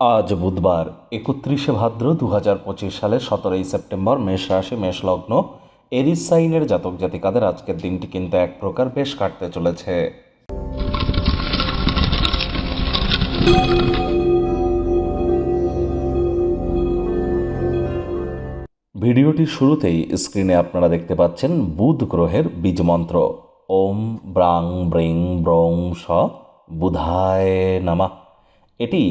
আজ বুধবার, একত্রিশে ভাদ্র দু হাজার পঁচিশ সালের সতেরোই সেপ্টেম্বর, মেষ রাশি, মেষ লগ্ন। এরিস সাইনের জাতক জাতিকাদের আজকের দিনটি কিন্তু এক প্রকার বেশ কাটতে চলেছে। ভিডিওটির শুরুতেই স্ক্রিনে আপনারা দেখতে পাচ্ছেন বুধ গ্রহের বীজমন্ত্র ওম ব্রাং ব্রিং ব্রং স বুধায় নামা। এটি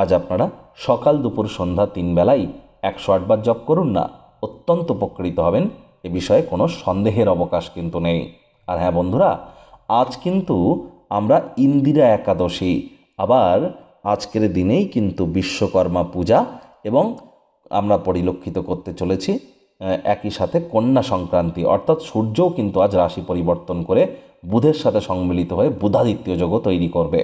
আজ আপনারা সকাল দুপুর সন্ধ্যা তিন বেলায় একশো আটবার জপ করুন না, অত্যন্ত উপকৃত হবেন। এ বিষয়ে কোনো সন্দেহের অবকাশ কিন্তু নেই। আর হ্যাঁ বন্ধুরা, আজ কিন্তু আমরা ইন্দিরা একাদশী, আবার আজকের দিনেই কিন্তু বিশ্বকর্মা পূজা এবং আমরা পরিলক্ষিত করতে চলেছি একই সাথে কন্যা সংক্রান্তি। অর্থাৎ সূর্যও কিন্তু আজ রাশি পরিবর্তন করে বুধের সাথে সম্মিলিত হয়ে বুধাদিত্য যোগও তৈরি করবে।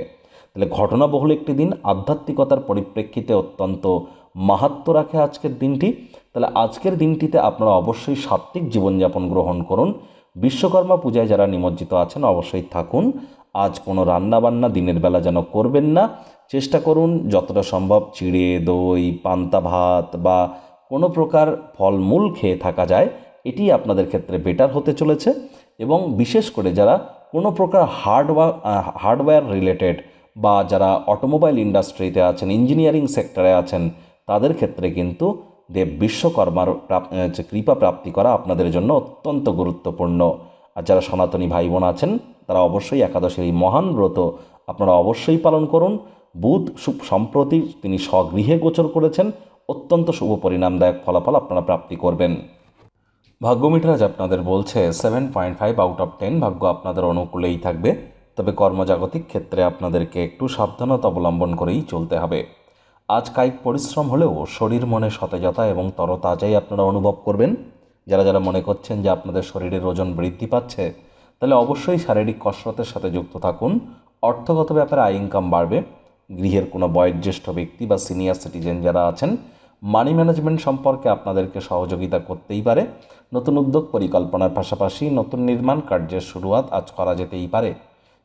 তাহলে ঘটনাবহুল একটি দিন, আধ্যাত্মিকতার পরিপ্রেক্ষিতে অত্যন্ত মাহাত্ম রাখে আজকের দিনটি। তাহলে আজকের দিনটিতে আপনারা অবশ্যই সাত্ত্বিক জীবনযাপন গ্রহণ করুন। বিশ্বকর্মা পূজায় যারা নিমজ্জিত আছেন অবশ্যই থাকুন। আজ কোনো রান্নাবান্না দিনের বেলা যেন করবেন না। চেষ্টা করুন যতটা সম্ভব চিড়ে, দই, পান্তা ভাত বা কোনো প্রকার ফলমূল খেয়ে থাকা যায়। এটি আপনাদের ক্ষেত্রে বেটার হতে চলেছে। এবং বিশেষ করে যারা কোনো প্রকার হার্ডওয়ার হার্ডওয়্যার রিলেটেড বা যারা অটোমোবাইল ইন্ডাস্ট্রিতে আছেন ইঞ্জিনিয়ারিং সেক্টরে আছেন, তাদের ক্ষেত্রে কিন্তু দেব বিশ্বকর্মার কৃপা প্রাপ্তি করা আপনাদের জন্য অত্যন্ত গুরুত্বপূর্ণ। আর যারা সনাতনী ভাই বোন আছেন, তারা অবশ্যই একাদশের এই মহান ব্রত আপনারা অবশ্যই পালন করুন। বুধ সম্প্রতি তিনি স্বগৃহে গোচর করেছেন, অত্যন্ত শুভ পরিণামদায়ক ফলাফল আপনারা প্রাপ্তি করবেন। ভাগ্যমিটার আজ আপনাদের বলছে seven point five out of ten ভাগ্য আপনাদের অনুকূলেই থাকবে। তবে কর্মজাগতিক ক্ষেত্রে আপনাদেরকে একটু সাবধানতা অবলম্বন করেই চলতে হবে। আজ কায়িক পরিশ্রম হলেও শরীর মনে সতেজতা এবং তরতাজাই আপনারা অনুভব করবেন। যারা যারা মনে করছেন যে আপনাদের শরীরের ওজন বৃদ্ধি পাচ্ছে, তাহলে অবশ্যই শারীরিক কসরতের সাথে যুক্ত থাকুন। অর্থগত ব্যাপারে আয় ইনকাম বাড়বে। গৃহের কোনো বয়োজ্যেষ্ঠ ব্যক্তি বা সিনিয়র সিটিজেন যারা আছেন মানি ম্যানেজমেন্ট সম্পর্কে আপনাদেরকে সহযোগিতা করতেই পারে। নতুন উদ্যোগ পরিকল্পনার পাশাপাশি নতুন নির্মাণ কার্যের শুরুয়াত আজ করা যেতেই পারে।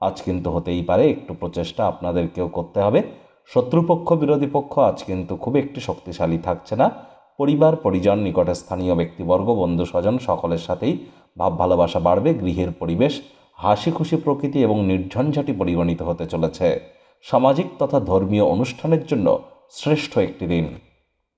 আজ কিন্তু হতেই পারে, একটু প্রচেষ্টা আপনাদেরকেও করতে হবে। শত্রুপক্ষ, বিরোধী পক্ষ আজ কিন্তু খুব একটি শক্তিশালী থাকছে না। পরিবার, পরিজন নিকটে স্থানীয় ব্যক্তিবর্গ বন্ধু স্বজন সকলের সাথেই ভাব ভালোবাসা বাড়বে, গৃহের পরিবেশ হাসি খুশি প্রকৃতি এবং নির্ঝঞ্ঝাটি পরিগণিত হতে চলেছে। সামাজিক তথা ধর্মীয় অনুষ্ঠানের জন্য শ্রেষ্ঠ একটি দিন।